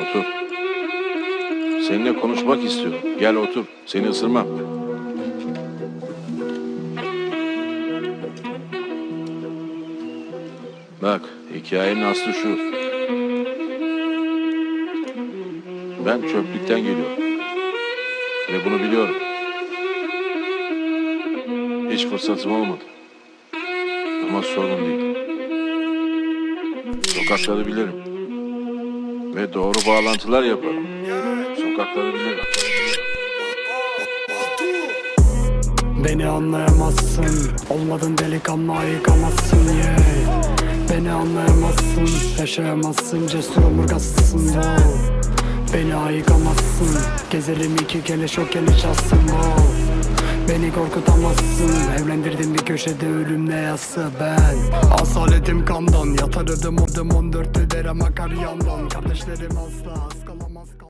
Otur. Seninle konuşmak istiyorum. Gel otur. Seni ısırmam. Bak, hikayenin aslı şu. Ben çöplükten geliyorum. Ve bunu biliyorum. Hiç fırsatım olmadı. Ama sorun değil. Sokakları bilirim. Ve doğru bağlantılar yaparım. Sokakları bilirim. Beni anlayamazsın Olmadın delikanlı ayıkamazsın yeah. Beni anlayamazsın Yaşayamazsın cesur omurgasısın wow. Beni ayıkamazsın Gezelim iki keleş o keleş atsın wow. Beni korkutamazsın. Evlendirdim bir köşede ölümle yası ben. Asaletim kandan Yatar ödüm ödüm 14 derem akar yandan. Kardeşlerim asla ıskalamaz